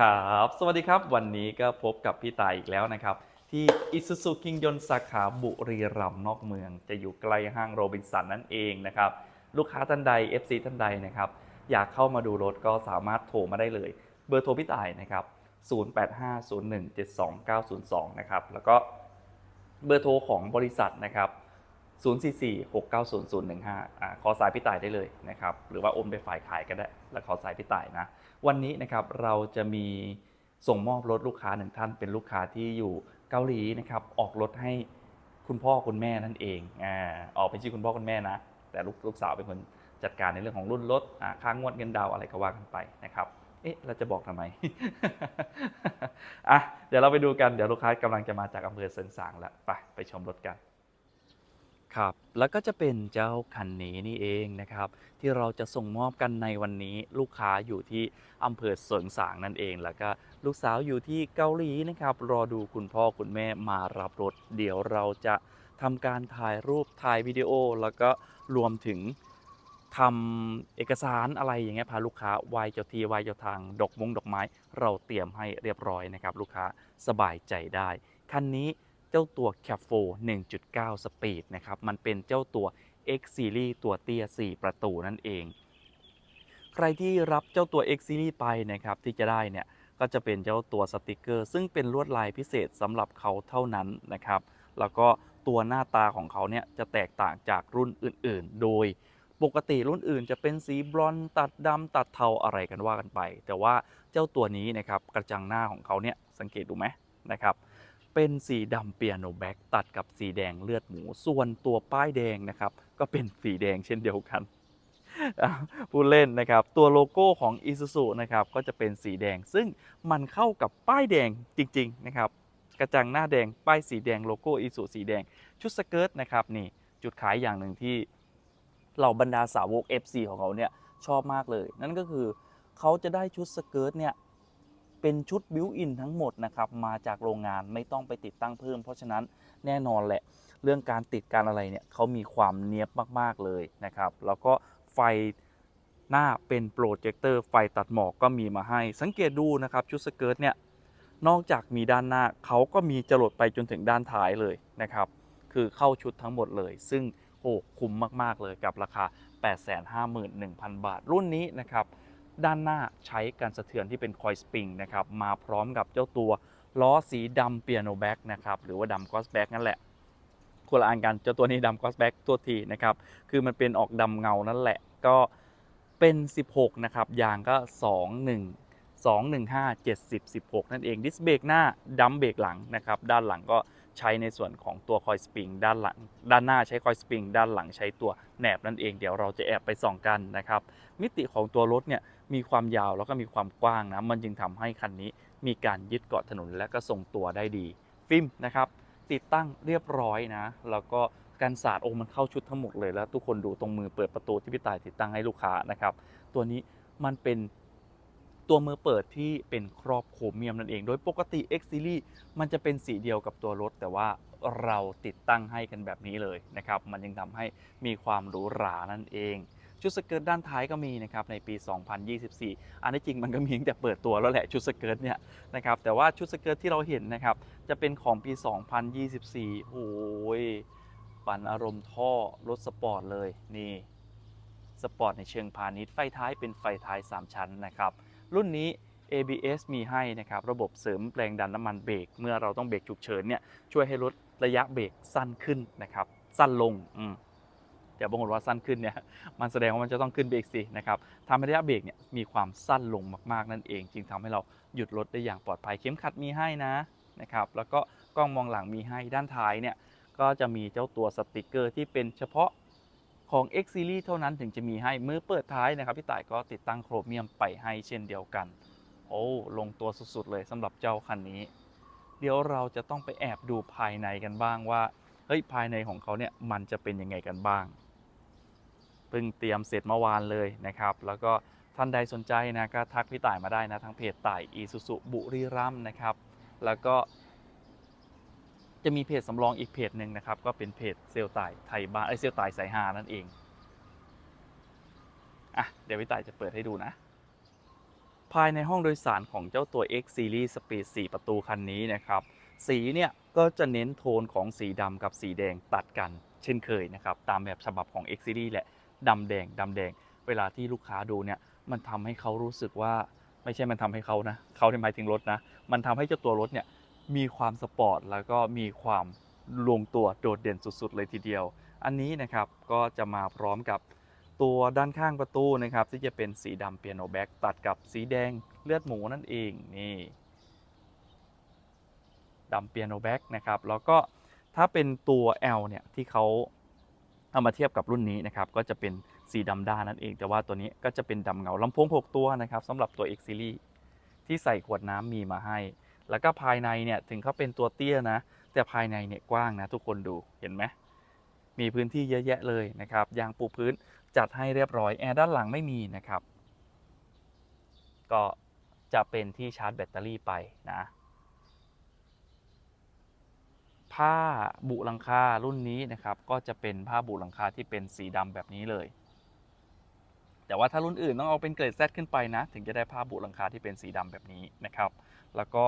ครับ สวัสดีครับ วันนี้ก็พบกับพี่ตายอีกแล้วนะครับ ที่อิซูซูกิงยนสาขาบุรีรัมย์นอกเมือง จะอยู่ใกล้ห้างโรบินสันนั่นเองนะครับ ลูกค้าท่านใด FC ท่านใดนะครับ อยากเข้ามาดูรถก็สามารถโทรมาได้เลย เบอร์โทรพี่ตายนะครับ 0850172902 นะครับ แล้วก็เบอร์โทรของบริษัทนะครับ 044-690-015ขอสายพี่ต่ายได้เลยนะครับหรือว่าโอนไปฝ่ายขายก็ได้แล้วขอสายพี่ต่ายนะวันนี้นะครับเราจะมีส่งมอบรถลูกค้าหนึ่งท่านเป็นลูกค้าที่อยู่เกาหลีนะครับออกรถให้คุณพ่อคุณแม่นั่นเองอ่าออกเป็นชื่อคุณพ่อคุณแม่นะ แต่ลูกลูกสาวเป็นคนจัดการในเรื่องของรุ่นรถอ่าค่างวดเงินดาวอะไรก็ว่ากันไปนะครับเอ๊ะเราจะบอกทำไมอะเดี๋ยวเราไปดูกันเดี๋ยวลูกค้ากำลังจะมาจากอำเภอเซินสางแล้วไปไปชมรถกัน ครับ แล้วก็จะเป็นเจ้าคันนี้นี่เองนะครับ ที่เราจะส่งมอบกันในวันนี้ลูกค้าอยู่ที่อำเภอเสิงสางนั่นเอง แล้วก็ลูกสาวอยู่ที่เกาหลีนะครับ รอดูคุณพ่อคุณแม่มารับรถ เดี๋ยวเราจะทำการถ่ายรูปถ่ายวิดีโอ แล้วก็รวมถึงทำเอกสารอะไรอย่างเงี้ยพาลูกค้าวายเจ้าทีวายเจ้าทาง ดอกมงดอกไม้ เราเตรียมให้เรียบร้อยนะครับ ลูกค้าสบายใจได้ คันนี้ เจ้าตัว c a p 4 1.9 Speed นะครับ มันเป็นเจ้าตัว X Series ตัวเตี้ย 4 ประตูนั่นเอง ใครที่รับเจ้าตัว X Series ไปนะครับที่จะได้เนี่ยก็จะเป็นเจ้าตัวสติกเกอร์ ซึ่งเป็นลวดลายพิเศษสำหรับเขาเท่านั้นนะครับ แล้วก็ตัวหน้าตาของเขาเนี่ยจะแตกต่างจากรุ่นอื่นๆ โดยปกติรุ่นอื่นจะเป็นสีบลอนตัดดำตัดเทาอะไรกันว่ากันไป แต่ว่าเจ้าตัวนี้นะครับกระจังหน้าของเขาเนี่ยสังเกตดูไหมนะครับ เป็นสีดำเปียโนแบ็กตัดกับสีแดงเลือดหมู ส่วนตัวป้ายแดงนะครับ ก็เป็นสีแดงเช่นเดียวกันผู้เล่นนะครับ ตัวโลโก้ของ Isuzu นะครับก็จะเป็นสีแดง ซึ่งมันเข้ากับป้ายแดงจริง ๆ นะครับ กระจังหน้าแดงป้ายสีแดงโลโก้ Isuzu สีแดง ชุดสเกิร์ตนะครับนี่จุดขายอย่างหนึ่งที่เหล่าบรรดาสาวก FC ของเขาเนี่ยชอบมากเลย นั่นก็คือเขาจะได้ชุดสเกิร์ตเนี่ย เป็นชุดบิวอินทั้งหมดนะครับมาจากโรงงานไม่ต้องไปติดตั้งเพิ่ม เพราะฉะนั้นแน่นอนแหละ เรื่องการติดการอะไรเนี่ยเขามีความเนียบมากๆเลยนะครับ แล้วก็ไฟหน้าเป็นโปรเจคเตอร์ไฟตัดหมอกก็มีมาให้ สังเกตดูนะครับชุดสเกิร์ตเนี่ยนอกจากมีด้านหน้าเขาก็มีจรดไปจนถึงด้านท้ายเลยนะครับ คือเข้าชุดทั้งหมดเลย ซึ่งโอ้คุ้มมากๆเลยกับราคา 851,000 บาท รุ่นนี้นะครับ ด้านหน้าใช้การสะเทือนที่เป็นคอยสปริงนะครับมาพร้อมกับเจ้าตัวล้อสีดำเปียโนแบ็กนะครับหรือว่าดำกอสแบ็กนั่นแหละคนละอันกันเจ้าตัวนี้ดำกอสแบ็กตัวทีนะครับคือมันเป็นออกดำเงานั่นแหละก็เป็น 16 นะครับ ยางก็ 21 215 70 16 นั่นเอง ดิสเบรกหน้าดัมเบรกหลังนะครับ ด้านหลังก็ ใช้ในส่วนของตัวคอยสปริงด้านหลัง ด้านหน้าใช้คอยสปริงด้านหลังใช้ตัวแหนบนั่นเองเดี๋ยวเราจะแอบไปส่องกันนะครับ มิติของตัวรถเนี่ยมีความยาวแล้วก็มีความกว้างนะมันจึงทำให้คันนี้ มีการยึดเกาะถนนและก็ทรงตัวได้ดี ฟิล์มนะครับ ติดตั้งเรียบร้อยนะ แล้วก็กันสาดโอ้มันเข้าชุดทั้งหมดเลยแล้วทุกคนดูตรงมือเปิดประตูที่พี่ตายติดตั้งให้ลูกค้านะครับ ตัวนี้มันเป็น ตัวมือเปิดที่เป็นครอบโครเมียมนั่นเอง โดยปกติ X Series มันจะเป็นสีเดียวกับตัวรถ แต่ว่าเราติดตั้งให้กันแบบนี้เลยนะครับ มันยังทำให้มีความหรูหรานั่นเองชุดสเกิร์ตด้านท้ายก็มีนะครับในปี 2024 อันนี้จริงมันก็มีตั้งแต่เปิดตัวแล้วแหละชุดสเกิร์ตเนี่ยนะครับแต่ว่าชุดสเกิร์ตที่เราเห็นนะครับจะเป็นของปี 2024 โอ้ยปั่นอารมณ์ท่อรถสปอร์ตเลยนี่สปอร์ตในเชิงพาณิชย์ไฟท้ายเป็นไฟท้าย 3 ชั้นนะครับ รุ่นนี้ ABS มีให้นะครับระบบเสริมแรงดันน้ำมันเบรกเมื่อเราต้องเบรกฉุกเฉินเนี่ยช่วยให้ลดระยะเบรกสั้นขึ้นนะครับสั้นลงอืมเดี๋ยวบางคนว่าสั้นขึ้นเนี่ยมันแสดงว่ามันจะต้องขึ้นเบรกสินะครับทำให้ระยะเบรกเนี่ยมีความสั้นลงมากๆนั่นเอง จึงทำให้เราหยุดรถได้อย่างปลอดภัยเข็มขัดมีให้นะนะครับแล้วก็กล้องมองหลังมีให้ด้านท้ายเนี่ยก็จะมีเจ้าตัวสติกเกอร์ที่เป็นเฉพาะ ของ X Series เท่านั้นถึงจะมีให้มือเปิดท้ายนะครับพี่ต่ายก็ติดตั้งโครเมียมไปให้เช่นเดียวกัน โอ้ลงตัวสุดๆเลยสำหรับเจ้าคันนี้ เดี๋ยวเราจะต้องไปแอบดูภายในกันบ้างว่าเฮ้ยภายในของเขาเนี่ยมันจะเป็นยังไงกันบ้างเพิ่งเตรียมเสร็จเมื่อวานเลยนะครับ แล้วก็ท่านใดสนใจนะก็ทักพี่ต่ายมาได้นะทางเพจต่ายอีสุสุบุรีรัมนะครับ แล้วก็ จะมีเพจสำรองอีกเพจหนึ่งนะครับ ก็เป็นเพจเซลตายไทยบ้านไอเซลตายสายฮานั่นเองอะเดี๋ยวพี่ต่ายจะเปิดให้ดูนะ ภายในห้องโดยสารของเจ้าตัว X Series Speed 4 ประตูคันนี้นะครับ สีเนี่ยก็จะเน้นโทนของสีดำกับสีแดงตัดกัน เช่นเคยนะครับ ตามแบบฉบับของ X Series แหละดำแดงดำแดง เวลาที่ลูกค้าดูเนี่ย มันทำให้เขารู้สึกว่าไม่ใช่มันทำให้เขานะเขาในหมายถึงรถนะ มันทำให้เจ้าตัวรถเนี่ย มีความสปอร์ตแล้วก็มีความลงตัวโดดเด่นสุดๆเลยทีเดียว อันนี้นะครับก็จะมาพร้อมกับตัวด้านข้างประตูนะครับที่จะเป็นสีดำเปียโนแบ็กตัดกับสีแดงเลือดหมูนั่นเองนี่ดำเปียโนแบ็กนะครับแล้วก็ถ้าเป็นตัว L เนี่ยที่เขาเอามาเทียบกับรุ่นนี้นะครับก็จะเป็นสีดำด้านนั่นเอง แต่ว่าตัวนี้ก็จะเป็นดำเงาลำโพง 6 ตัวนะครับสำหรับตัว X Series ที่ใส่ขวดน้ำมีมาให้ แล้วก็ภายในเนี่ยถึงเขาเป็นตัวเตี้ยนะ แต่ภายในเนี่ยกว้างนะทุกคนดูเห็นไหมมีพื้นที่เยอะแยะเลยนะครับยางปูพื้นจัดให้เรียบร้อยแอร์ด้านหลังไม่มีนะครับ ก็จะเป็นที่ชาร์จแบตเตอรี่ไปนะผ้าบุหลังคารุ่นนี้นะครับก็จะเป็นผ้าบุหลังคาที่เป็นสีดำแบบนี้เลย แต่ว่าถ้ารุ่นอื่นต้องเอาเป็นเกรด Z ขึ้นไปนะ ถึงจะได้ผ้าบุหลังคาที่เป็นสีดำแบบนี้นะครับ แล้วก็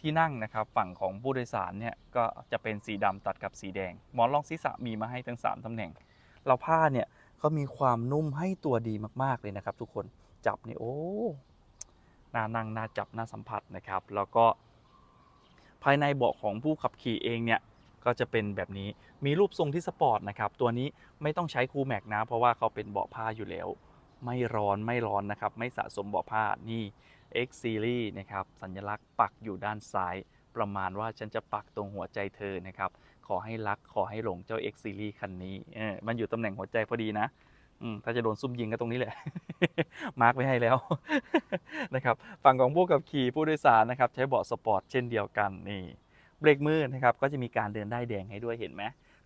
ที่นั่งนะครับฝั่งของผู้โดยสารเนี่ยก็จะเป็นสีดำตัดกับสีแดง หมอนรองศีรษะมีมาให้ทั้ง 3ตำแหน่ง เราผ้าเนี่ยเขามีความนุ่มให้ตัวดีมากๆเลยนะครับ ทุกคนจับนี่โอ้น่านั่งน่าจับน่าสัมผัสนะครับ แล้วก็ภายในเบาะของผู้ขับขี่เองเนี่ยก็จะเป็นแบบนี้มีรูปทรงที่สปอร์ตนะครับตัวนี้ไม่ต้องใช้คูแม็กนะ เพราะว่าเขาเป็นเบาะผ้าอยู่แล้ว ไม่ร้อนไม่ร้อนนะครับ ไม่สะสมเบาะผ้านี่ X Series นะครับ สัญลักษณ์ปักอยู่ด้านซ้าย ประมาณว่าฉันจะปักตรงหัวใจเธอนะครับ ขอให้รักขอให้หลงเจ้า X Series คันนี้เออมันอยู่ตำแหน่งหัวใจพอดีนะอืมถ้าจะโดนซุ่มยิงก็ตรงนี้แหละ มาร์กไว้ให้แล้วนะครับ ฝั่งของผู้กับขี่ผู้โดยสารนะครับ ใช้เบาะสปอร์ตเช่นเดียวกันนี่ เบรกมือนะครับ ก็จะมีการเดินได้แดงให้ด้วยเห็นไหม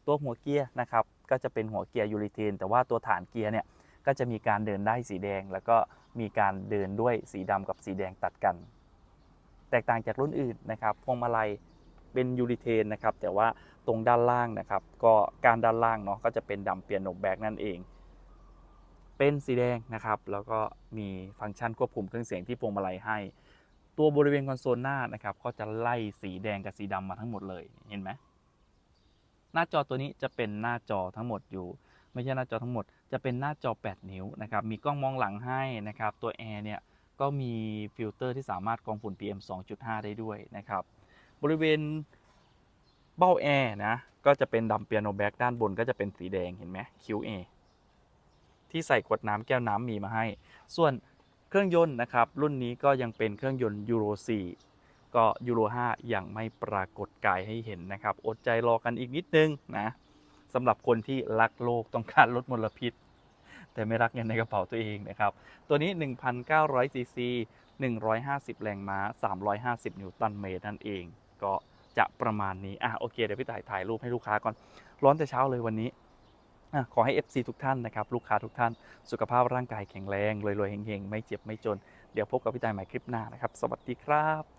ตัวหัวเกียร์นะครับ ก็จะเป็นหัวเกียร์ยูริเทนแต่ว่าตัวฐานเกียร์เนี่ย ก็จะมีการเดินได้สีแดง แล้วก็มีการเดินด้วยสีดำกับสีแดงตัดกัน แตกต่างจากรุ่นอื่นนะครับพวงมาลัยเป็นยูริเทนนะครับแต่ว่าตรงด้านล่างนะครับก็การด้านล่างเนาะก็จะเป็นดำเปียโนแบ็กนั่นเอง เป็นสีแดงนะครับแล้วก็มีฟังก์ชันควบคุมเครื่องเสียงที่พวงมาลัยให้ ตัวบริเวณคอนโซลหน้านะครับก็จะไล่สีแดงกับสีดำมาทั้งหมดเลยเห็นไหมหน้าจอตัวนี้จะเป็นหน้าจอทั้งหมดอยู่ ไม่ใช่หน้าจอทั้งหมด จะเป็นหน้าจอ 8 นิ้วนะครับ มีกล้องมองหลังให้นะครับ ตัวแอร์เนี่ยก็มีฟิลเตอร์ที่สามารถกรองฝุ่น PM 2.5 ได้ด้วยนะครับ บริเวณเบ้าแอร์นะ ก็จะเป็นดำเปียโนแบ็กด้านบนก็จะเป็นสีแดงเห็นไหม QA ที่ใส่ขวดน้ำแก้วน้ำมีมาให้ ส่วนเครื่องยนต์นะครับ รุ่นนี้ก็ยังเป็นเครื่องยนต์ยูโร 4 ก็ยูโร 5 ยังไม่ปรากฏกายให้เห็นนะครับ อดใจรอกันอีกนิดนึงนะ สำหรับคนที่รักโลกต้องการลดมลพิษ แต่ไม่รักเงินในกระเป๋าตัวเองนะครับ ตัวนี้ 1,900ซีซี150 แรงม้า 350 นิวตันเมตรนั่นเอง ก็จะประมาณนี้ อะโอเค เดี๋ยวพี่ต่ายถ่ายรูปให้ลูกค้าก่อน ร้อนแต่เช้าเลยวันนี้อะขอให้ FC ทุกท่านนะครับ ลูกค้าทุกท่าน สุขภาพร่างกายแข็งแรงรวยๆเฮงๆ ไม่เจ็บไม่จน เดี๋ยวพบกับพี่ต่ายใหม่คลิปหน้านะครับ สวัสดีครับ